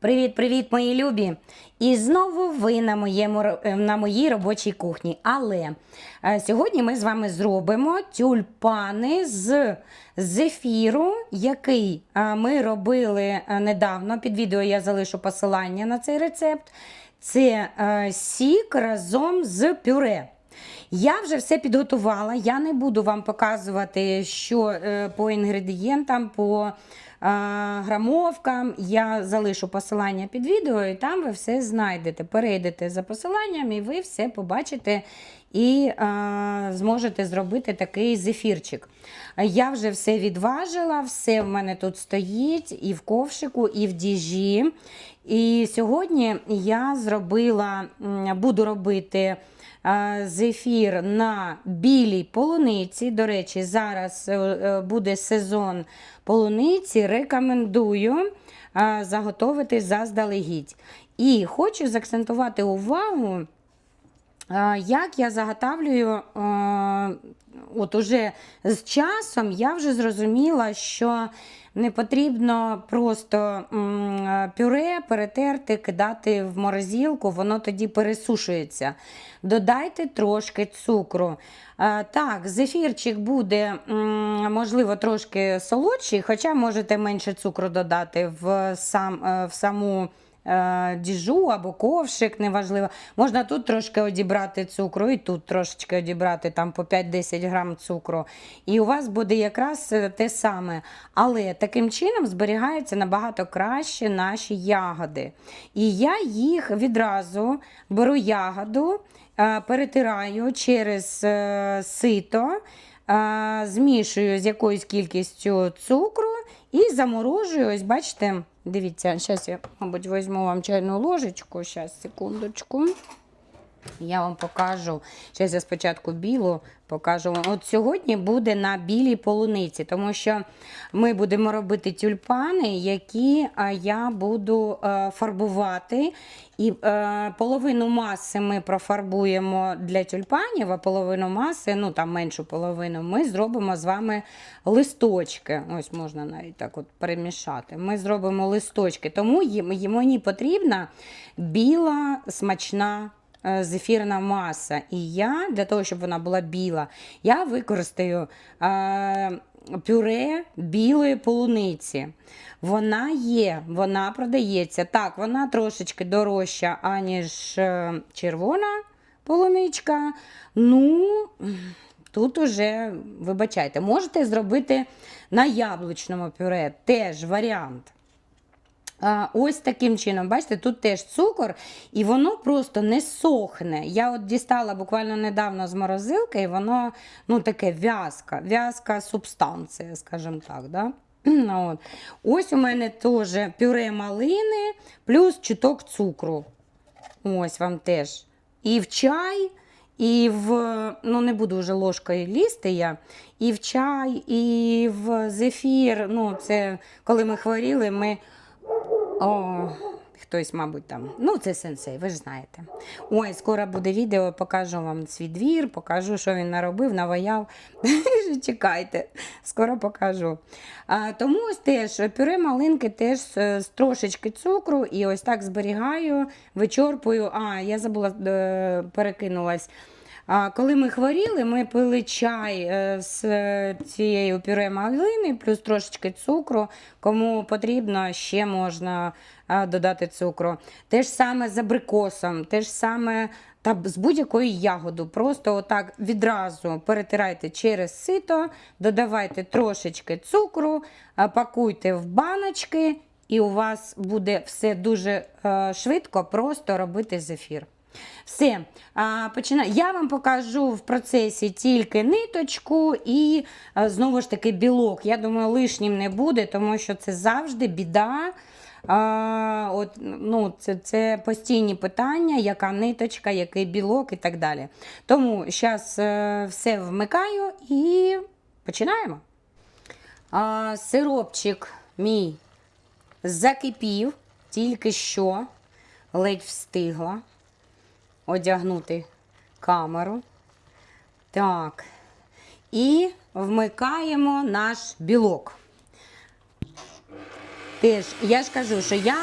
Привіт-привіт, мої любі! І знову ви на, моєму, е, на моїй робочій кухні. Але е, сьогодні ми з вами зробимо тюльпани з зефіру, який е, ми робили недавно. Під відео я залишу посилання на цей рецепт. Це сік разом з пюре. Я вже все підготувала. Я не буду вам показувати, що е, по інгредієнтам, по е, грамовкам. Я залишу посилання під відео, і там ви все знайдете. Перейдете за посиланням, і ви все побачите і е, зможете зробити такий зефірчик. Я вже все відважила, все в мене тут стоїть і в ковшику, і в діжі. І сьогодні я зробила, буду робити е, зефір на білій полуниці. До речі, зараз е, е, буде сезон полуниці. Рекомендую заготовити заздалегідь. І хочу заакцентувати увагу. Е, Як я заготавлюю, е, от уже з часом я вже зрозуміла, що не потрібно просто пюре перетерти, кидати в морозилку, воно тоді пересушується. Додайте трошки цукру. Е, Так, зефірчик буде, можливо, трошки солодший, хоча можете менше цукру додати в, сам, в саму діжу або ковшик, неважливо. Можна тут трошки одібрати цукру, і тут трошечки одібрати там по 5-10 грам цукру. І у вас буде якраз е, те саме. Але таким чином зберігаються набагато краще наші ягоди. І я їх відразу беру ягоду, е, перетираю через е, сито. е, Змішую з якоюсь кількістю цукру і заморожую. Ось бачите, дивіться, зараз я, мабуть, візьму вам чайну ложечку. Зараз, секундочку. Я вам покажу. Зараз я спочатку білу покажу. От сьогодні буде на білій полуниці, тому що ми будемо робити тюльпани, які я буду е, фарбувати. І е, половину маси ми профарбуємо для тюльпанів, а половину маси, ну там меншу половину, ми зробимо з вами листочки. Ось можна навіть так от перемішати. Ми зробимо листочки, тому їм, мені потрібна біла смачна е, зефірна маса. І я, для того, щоб вона була біла, я використаю е, пюре білої полуниці. Вона є, вона продається. Так, вона трошечки дорожча, аніж е, червона полуничка. Ну, тут уже, вибачайте, можете зробити на яблучному пюре теж варіант. Ось таким чином, бачите, тут теж цукор, і воно просто не сохне. Я от дістала буквально недавно з морозилки, і воно ну, таке в'язка, в'язка субстанція, скажімо так. Да? От. Ось у мене теж пюре малини плюс чуток цукру. Ось вам теж. І в чай, і в, ну не буду вже ложкою лізти я, і в чай, і в зефір. Ну, це коли ми хворіли, ми. О, хтось, мабуть, там. Ну, це сенсей, ви ж знаєте. Ой, скоро буде відео, покажу вам свій двір, покажу, що він наробив, наваяв. Чекайте, скоро покажу. А, тому ось теж пюре малинки теж з, трошечки цукру і ось так зберігаю, вичорпую. А, я забула, е, перекинулась. Коли ми хворіли, ми пили чай е, з цією пюре малини, плюс трошечки цукру. Кому потрібно, ще можна е, додати цукру. Те ж саме з абрикосом, те ж саме та з будь-якою ягоду. Просто отак відразу перетирайте через сито, додавайте трошечки цукру, е, пакуйте в баночки, і у вас буде все дуже швидко, просто робити зефір. Все, починаю. Я вам покажу в процесі тільки ниточку і а, знову ж таки білок. Я думаю, лишнім не буде, тому що це завжди біда. От, ну, це, це постійні питання, яка ниточка, який білок і так далі. Тому зараз все вмикаю і починаємо. Сиропчик мій закипів, тільки що ледь встигла одягнути камеру. Так. І вмикаємо наш білок. Теж, я ж кажу, що я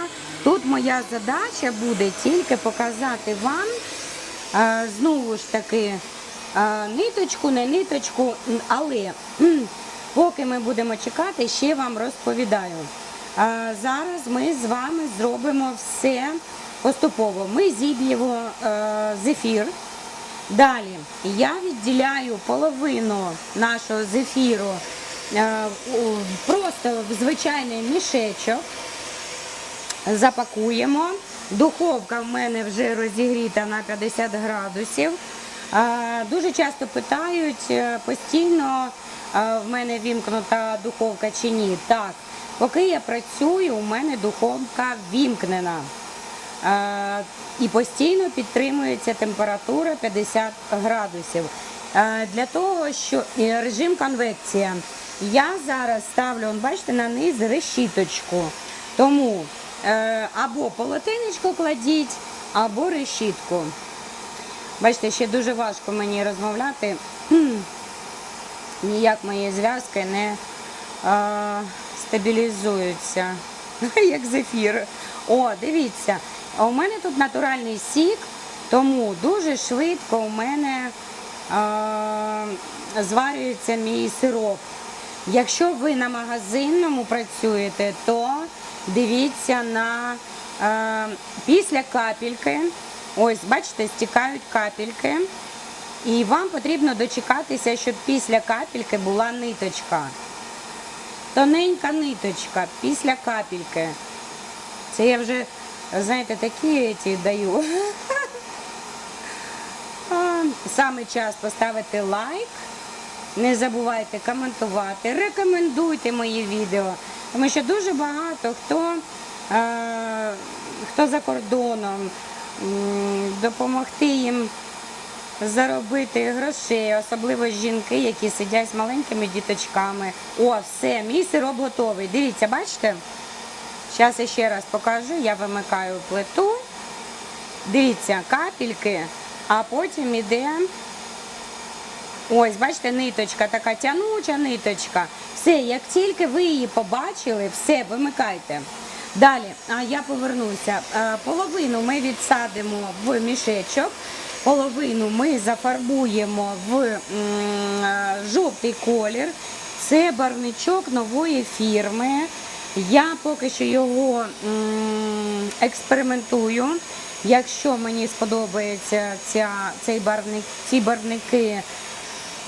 Тут моя задача буде тільки показати вам е, знову ж таки е, ниточку, не ниточку, але поки ми будемо чекати, ще вам розповідаю. Е, Зараз ми з вами зробимо все поступово. Ми зіб'ємо е, зефір. Далі я відділяю половину нашого зефіру е, просто в звичайний мішечок. Запакуємо. Духовка в мене вже розігріта на 50 градусів. Е, Дуже часто питають постійно в мене вімкнута духовка чи ні. Так, поки я працюю, у мене духовка вімкнена. Е, І постійно підтримується температура 50 градусів. Е, Для того, що режим конвекція. Я зараз ставлю, бачите, на низ решіточку. Тому е, або полотенечко кладіть, або решітку. Бачите, ще дуже важко мені розмовляти. Ніяк мої зв'язки не стабілізуються, як зефір. О, дивіться, у мене тут натуральний сік, тому дуже швидко у мене е, зварюється мій сироп. Якщо ви на магазинному працюєте, то дивіться на е, після капельки. Ось, бачите, стікають капельки. І вам потрібно дочекатися, щоб після капельки була ниточка. Тоненька ниточка після капельки. Це я вже, знаєте, такі ці даю. Саме час поставити лайк. Не забувайте коментувати, рекомендуйте мої відео, тому що дуже багато хто, е, хто за кордоном, допомогти їм заробити грошей, особливо жінки, які сидять з маленькими діточками. О, все, мій сироп готовий. Дивіться, бачите? Зараз я ще раз покажу, я вимикаю плиту. Дивіться, капельки, а потім іде. Ось, бачите, ниточка, така тянуча ниточка. Все, як тільки ви її побачили, все, вимикайте. Далі, а я повернуся. Е, Половину ми відсадимо в мішечок, половину ми зафарбуємо в е, жовтий колір. Це барвничок нової фірми. Я поки що його експериментую. Якщо мені сподобається ця, цей барвник, ці барвники,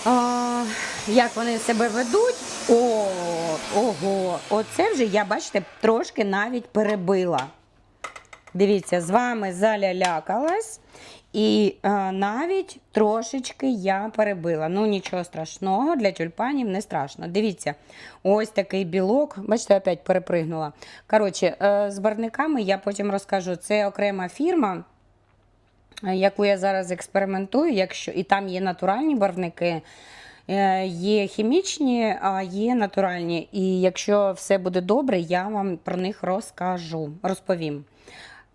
а, як вони себе ведуть. О, ого, оце вже я, бачите, трошки навіть перебила. Дивіться, з вами залялякалась. І е, навіть трошечки я перебила. Ну, нічого страшного, для тюльпанів не страшно. Дивіться, ось такий білок. Бачите, опять перепригнула. Коротше, е, з барниками я потім розкажу. Це окрема фірма е, яку я зараз експериментую, якщо і там є натуральні барвники, е, є хімічні, а є натуральні. І якщо все буде добре, я вам про них розкажу, розповім.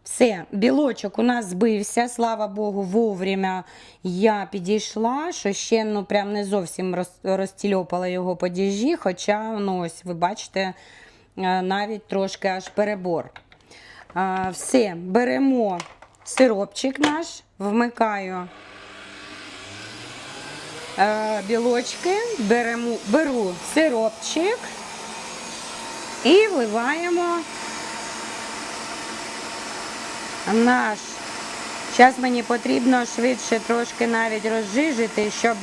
Все, білочок у нас збився, слава Богу, вовремя я підійшла, що ще ну, прям не зовсім роз, розтільопала його по діжі, хоча ну, ось, ви бачите, е, навіть трошки аж перебор. Все, беремо сиропчик наш, вмикаю е, білочки, беремо, беру сиропчик і вливаємо наш. Зараз мені потрібно швидше трошки навіть розжижити, щоб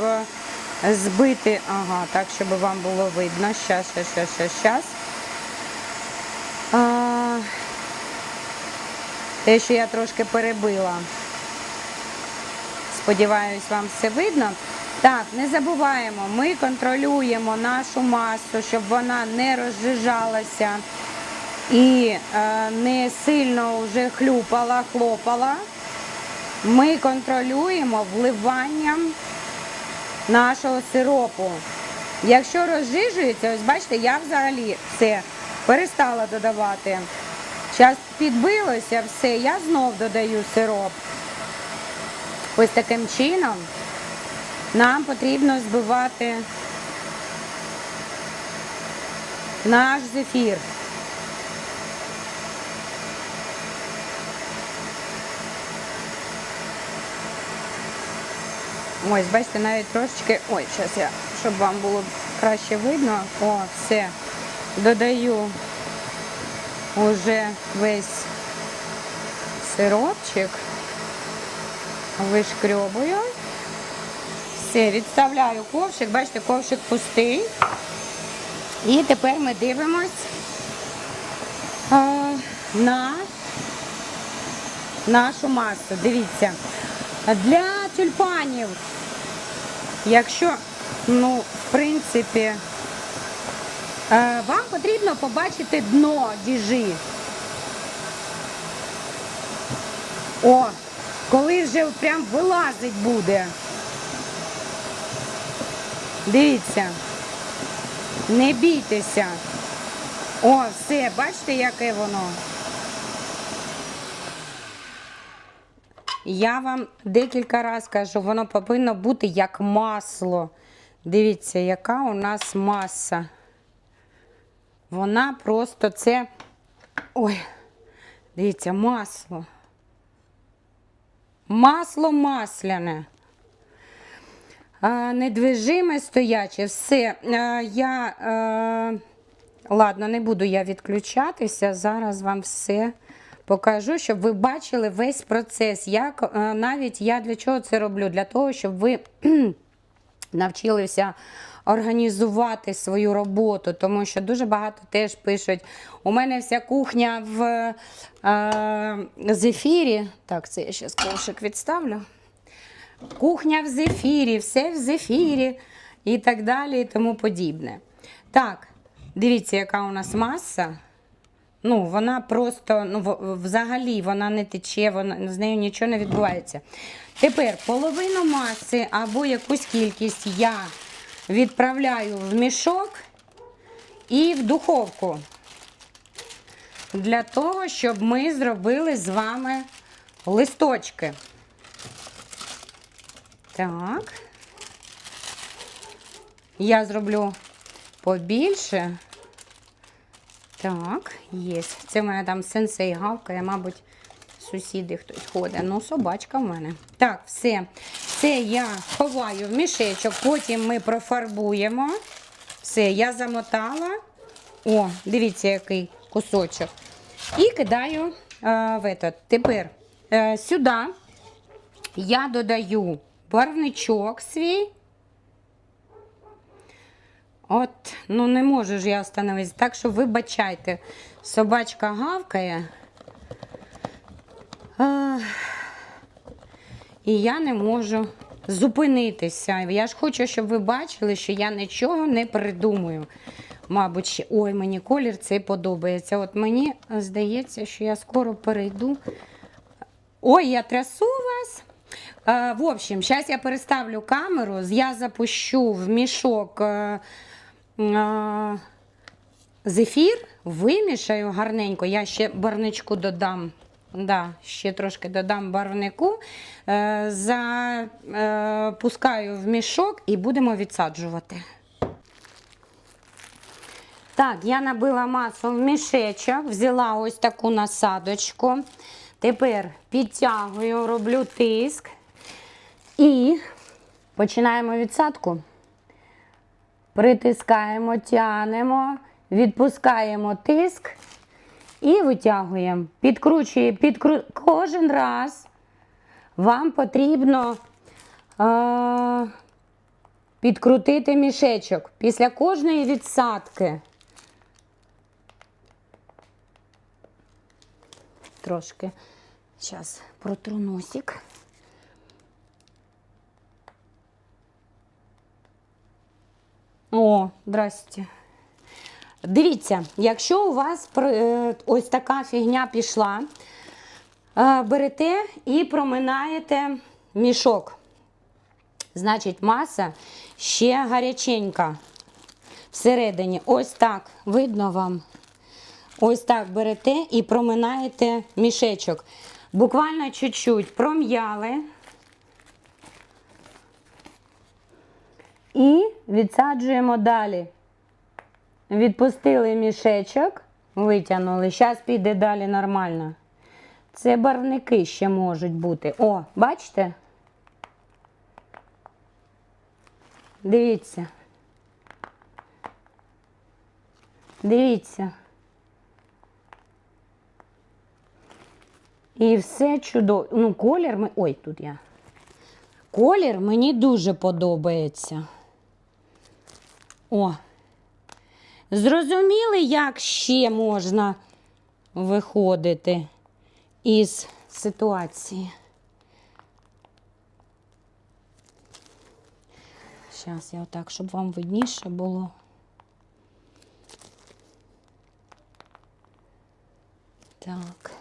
збити. Ага, так, щоб вам було видно. Щас, щас, щас, щас, щас. Те, що я трошки перебила. Сподіваюсь, вам все видно. Так, не забуваємо, ми контролюємо нашу масу, щоб вона не розжижалася і е, не сильно вже хлюпала, хлопала. Ми контролюємо вливанням нашого сиропу. Якщо розжижується, ось бачите, я взагалі все перестала додавати. Зараз підбилося все, я знов додаю сироп. Ось таким чином нам потрібно збивати наш зефір. Ось, бачите, навіть трошечки. Ой, зараз я, щоб вам було краще видно. О, все. Додаю уже весь сиропчик. Вишкрьобую. Все, відставляю ковшик. Бачите, ковшик пустий. І тепер ми дивимось а, на нашу масу. Дивіться. Для тюльпанів, якщо, ну, в принципі, е, вам потрібно побачити дно діжі. О, коли вже прям вилазить буде. Дивіться. Не бійтеся. О, все, бачите, яке воно. Я вам декілька разів кажу, воно повинно бути як масло. Дивіться, яка у нас маса. Вона просто це. Ой, дивіться, масло. Масло масляне. Недвижиме стояче. Все. Я, ладно, не буду я відключатися. Зараз вам все покажу, щоб ви бачили весь процес. Як, е, навіть я для чого це роблю? Для того, щоб ви навчилися організувати свою роботу, тому що дуже багато теж пишуть. У мене вся кухня в е, зефірі. Так, це я ще ковшик відставлю. Кухня в зефірі, все в зефірі і так далі, і тому подібне. Так, дивіться, яка у нас маса. Ну, вона просто, ну, взагалі вона не тече, вона, з нею нічого не відбувається. Тепер половину маси або якусь кількість я відправляю в мішок і в духовку. Для того, щоб ми зробили з вами листочки. Так. Я зроблю побільше. Так, є. Це в мене там сенсей гавкає, мабуть, сусіди хтось ходить. Ну, собачка в мене. Так, все. Це я ховаю в мішечок, потім ми профарбуємо. Все, я замотала. О, дивіться, який кусочок. І кидаю е, в этот. Тепер е, сюди я додаю барвничок свій. От, ну не можу ж я остановитися. Так що вибачайте, собачка гавкає. А, і я не можу зупинитися. Я ж хочу, щоб ви бачили, що я нічого не придумую. Мабуть, ой, мені колір цей подобається. От мені здається, що я скоро перейду. Ой, я трясу вас. Е, в общем, зараз я переставлю камеру, я запущу в мішок е, зефір, вимішаю гарненько. Я ще барничку додам. Да, ще трошки додам барвнику, е, запускаю в мішок і будемо відсаджувати. Так, я набила масу в мішечок, взяла ось таку насадочку. Тепер підтягую, роблю тиск і починаємо відсадку. Притискаємо, тянемо, відпускаємо тиск і витягуємо. Підкручуємо підкру... кожен раз вам потрібно е... підкрутити мішечок після кожної відсадки. Трошки. Зараз протру носик. О, здрасте. Дивіться, якщо у вас е, ось така фігня пішла, е, берете і проминаєте мішок. Значить, маса ще гаряченька всередині. Ось так видно вам. Ось так берете і проминаєте мішечок. Буквально чуть-чуть пром'яли. І відсаджуємо далі. Відпустили мішечок, витягнули. Зараз піде далі нормально. Це барвники ще можуть бути. О, бачите? Дивіться. Дивіться. І все чудово. Ну, колір ми. Ой, тут я. Колір мені дуже подобається. О. Зрозуміли, як ще можна виходити із ситуації? Зараз я отак, щоб вам видніше було. Так.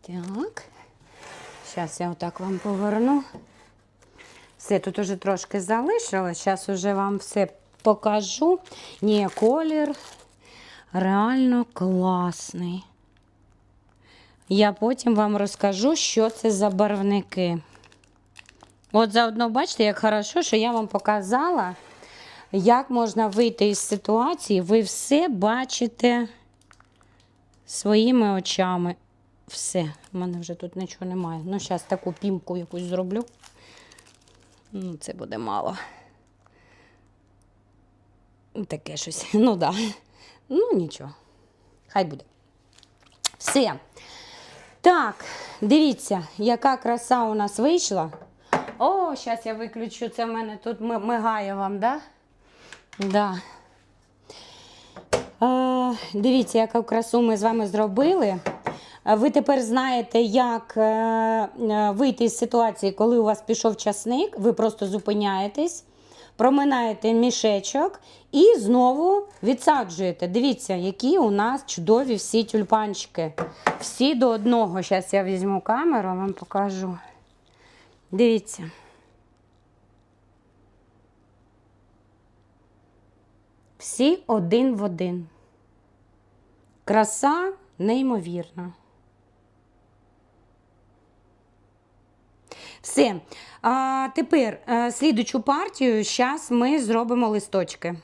Так. Зараз я отак вам поверну. Все, тут уже трошки залишилось. Зараз уже вам все покажу. Ні, колір реально класний. Я потім вам розкажу, що це за барвники. От заодно бачите, як хорошо, що я вам показала, як можна вийти із ситуації. Ви все бачите своїми очами. Все, в мене вже тут нічого немає. Ну, зараз таку пімку якусь зроблю. Ну, це буде мало. Таке щось. Ну. Да. Ну, нічого. Хай буде. Все. Так, дивіться, яка краса у нас вийшла. О, зараз я виключу. Це в мене тут мигає вам, да? Да. Е, дивіться, яку красу ми з вами зробили. Ви тепер знаєте, як е, е, вийти з ситуації, коли у вас пішов часник. Ви просто зупиняєтесь, проминаєте мішечок і знову відсаджуєте. Дивіться, які у нас чудові всі тюльпанчики. Всі до одного. Зараз я візьму камеру, вам покажу. Дивіться. Всі один в один. Краса неймовірна. Все. А, тепер е, слідучу партію. Зараз ми зробимо листочки.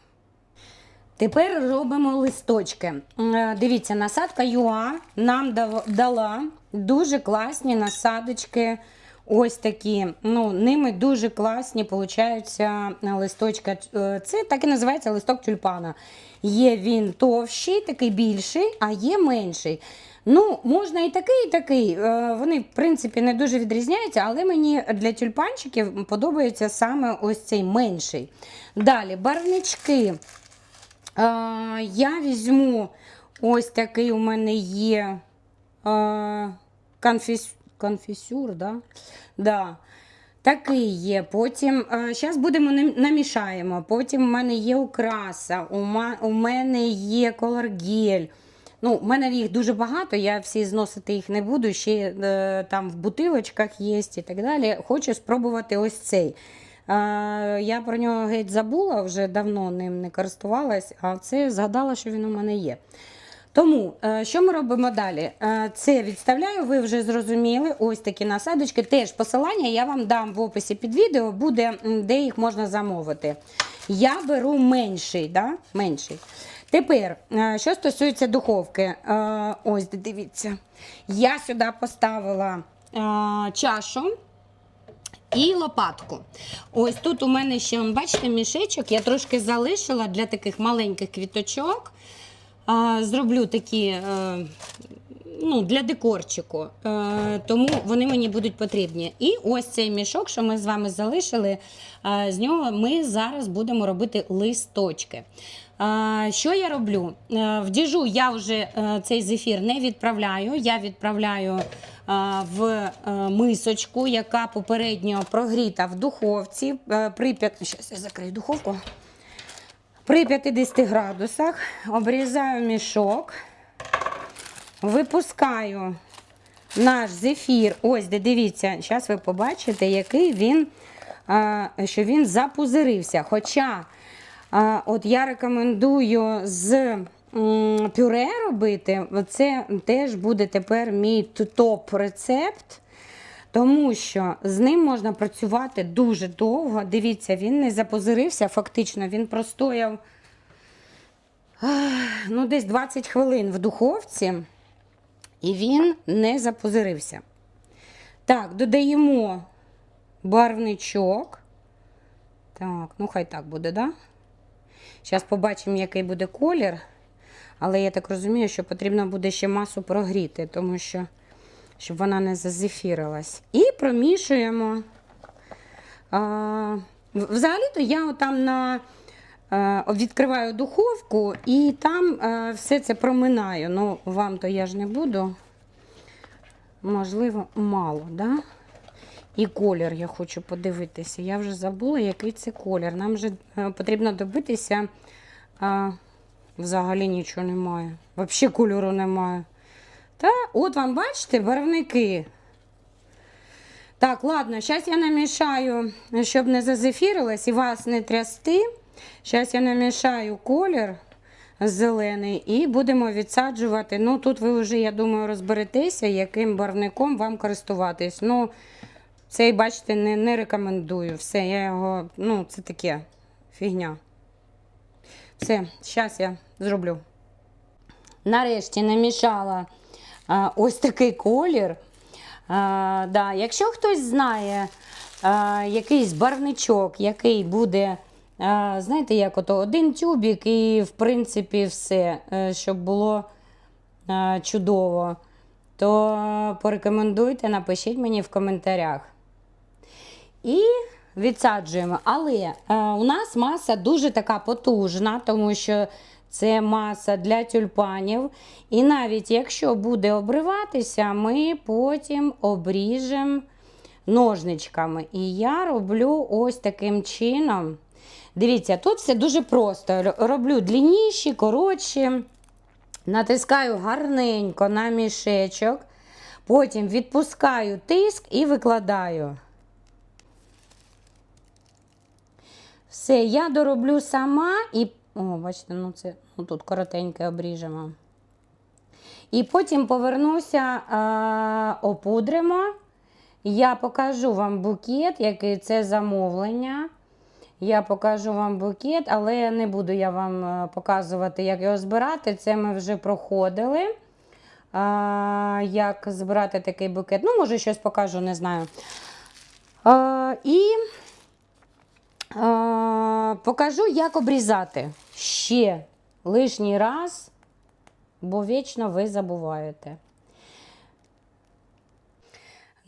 Тепер робимо листочки. Е, Дивіться, насадка ЮА нам дала дуже класні насадочки. Ось такі. Ну, ними дуже класні получаються листочки. Е, Це так і називається листок тюльпана. Є він товщий, такий більший, а є менший. Ну, можна і такий, і такий. Е, Вони, в принципі, не дуже відрізняються, але мені для тюльпанчиків подобається саме ось цей менший. Далі, барвнички. Е, Я візьму ось такий у мене є е, конфіс... конфісюр, да? Да. Такий є. Потім зараз будемо намішаємо. Потім у мене є украса, у мене є колоргель. Ну, у мене їх дуже багато, я всі зносити їх не буду. Ще е, там в бутилочках є і так далі. Хочу спробувати ось цей. Е, я про нього геть забула, вже давно ним не користувалась, а це згадала, що він у мене є. Тому, е, що ми робимо далі? Е, Це відставляю, ви вже зрозуміли. Ось такі насадочки. Теж посилання я вам дам в описі під відео, буде, де їх можна замовити. Я беру менший. Да? менший. Тепер, е, що стосується духовки, Е, ось дивіться. Я сюди поставила е, чашу. І лопатку. Ось тут у мене ще, бачите, мішечок. Я трошки залишила для таких маленьких квіточок. Зроблю такі ну, для декорчику. Тому вони мені будуть потрібні. І ось цей мішок, що ми з вами залишили, з нього ми зараз будемо робити листочки. Що я роблю? Е, в діжу я вже е, цей зефір не відправляю. Я відправляю е, в мисочку, яка попередньо прогріта в духовці. При Щас я закрию духовку. При 50 градусах обрізаю мішок, випускаю наш зефір. Ось, де дивіться, зараз ви побачите, який він, що він запузирився. Хоча от я рекомендую з пюре робити, це теж буде тепер мій топ-рецепт. Тому що з ним можна працювати дуже довго. Дивіться, він не запозирився, фактично, він простояв ну, десь 20 хвилин в духовці, і він не запозирився. Так, додаємо барвничок. Так, ну хай так буде, да? Зараз побачимо, який буде колір. Але я так розумію, що потрібно буде ще масу прогріти, тому що щоб вона не зазефірилась. І промішуємо. Взагалі-то я там на, е, відкриваю духовку і там е, все це проминаю. Ну, вам то я ж не буду. Можливо, мало, да? І колір я хочу подивитися. Я вже забула, який це колір. Нам вже е, потрібно добитися. А, взагалі нічого немає. Взагалі кольору немає. Та, от вам бачите, барвники. Так, ладно, зараз я намішаю, щоб не зазефірилось і вас не трясти. Зараз я намішаю колір зелений і будемо відсаджувати. Ну, тут ви вже, я думаю, розберетеся, яким барвником вам користуватись. Ну, цей, бачите, не, не рекомендую. Все, я його, ну, це таке фігня. Все, зараз я зроблю. Нарешті намішала а, ось такий колір. А, да, якщо хтось знає а, якийсь барвничок, який буде, а, знаєте, як ото один тюбік і, в принципі, все, е, щоб було а, чудово, то порекомендуйте, напишіть мені в коментарях. І відсаджуємо. Але е, у нас маса дуже така потужна, тому що це маса для тюльпанів. І навіть якщо буде обриватися, ми потім обріжемо ножничками. І я роблю ось таким чином. Дивіться, тут все дуже просто. Роблю длинніші, коротші. Натискаю гарненько на мішечок, потім відпускаю тиск і викладаю. Все, я дороблю сама і. О, бачите, ну це ну, тут коротеньке обріжемо. І потім повернуся, а, опудримо. Я покажу вам букет, який це замовлення. Я покажу вам букет, але не буду я вам е, показувати, як його збирати. Це ми вже проходили. А, як збирати такий букет. Ну, може, щось покажу, не знаю. А, і покажу, як обрізати ще лишній раз, бо вічно ви забуваєте.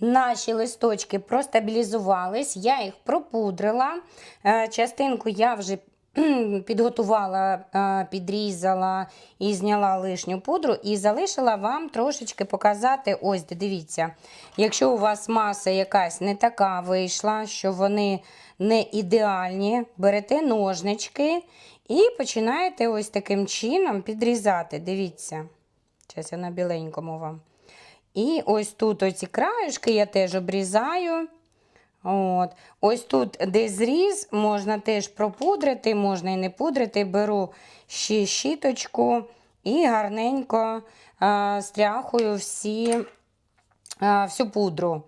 Наші листочки простабілізувались, я їх пропудрила. Е, Частинку я вже підготувала, підрізала і зняла лишню пудру, і залишила вам трошечки показати. Ось, дивіться, якщо у вас маса якась не така вийшла, що вони не ідеальні, берете ножнички і починаєте ось таким чином підрізати. Дивіться. Зараз я на біленькому вам. І ось тут оці краюшки я теж обрізаю. От. Ось тут, де зріз, можна теж пропудрити, можна і не пудрити. Беру ще щіточку і гарненько а, стряхую всі, а, всю пудру.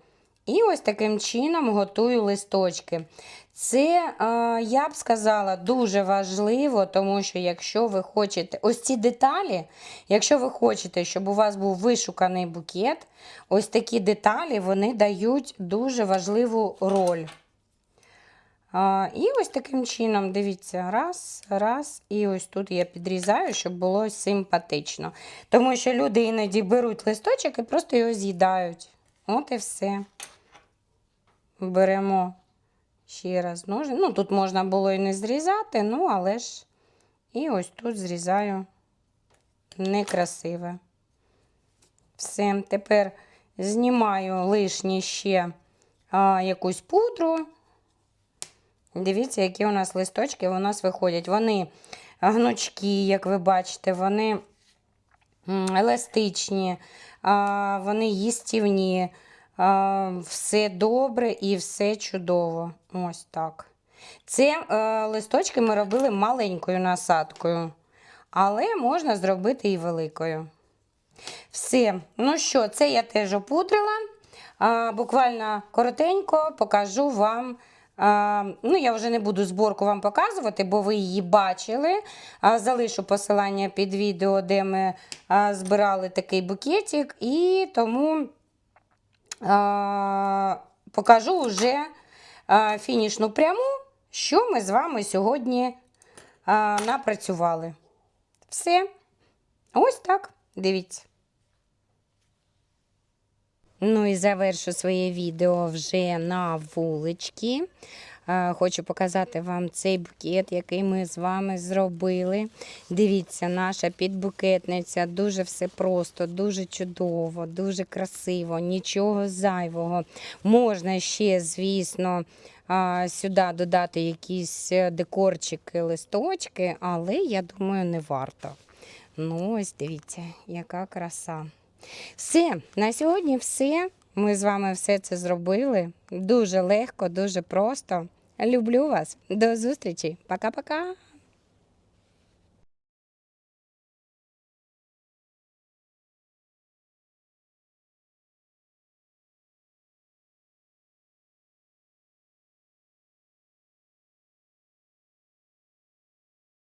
І ось таким чином готую листочки. Це, е, я б сказала, дуже важливо, тому що якщо ви хочете, ось ці деталі, якщо ви хочете, щоб у вас був вишуканий букет, ось такі деталі вони дають дуже важливу роль. І ось таким чином, дивіться, раз, раз, і ось тут я підрізаю, щоб було симпатично. Тому що люди іноді беруть листочок і просто його з'їдають. От і все. Беремо ще раз ножи. Ну, тут можна було і не зрізати, ну, але ж і ось тут зрізаю некрасиве. Все, тепер знімаю лишнє ще а, якусь пудру. Дивіться, які у нас листочки у нас виходять. Вони гнучкі, як ви бачите, вони еластичні, а, вони їстівні. Все добре і все чудово. Ось так. Це е, листочки ми робили маленькою насадкою, але можна зробити і великою. Все. Ну що, це я теж опудрила. Буквально коротенько покажу вам. Ну, я вже не буду зборку вам показувати, бо ви її бачили. Залишу посилання під відео, де ми збирали такий букетик. І тому покажу вже фінішну пряму, що ми з вами сьогодні напрацювали. Все. Ось так. Дивіться. Ну і завершу своє відео вже на вуличці. Е, Хочу показати вам цей букет, який ми з вами зробили. Дивіться, наша підбукетниця. Дуже все просто, дуже чудово, дуже красиво, нічого зайвого. Можна ще, звісно, сюди додати якісь е, декорчики, листочки, але я думаю, не варто. Ну, ось дивіться, яка краса. Все, на сьогодні все. Ми з вами все це зробили. Дуже легко, дуже просто. Люблю вас. До зустрічі. Пока-пока.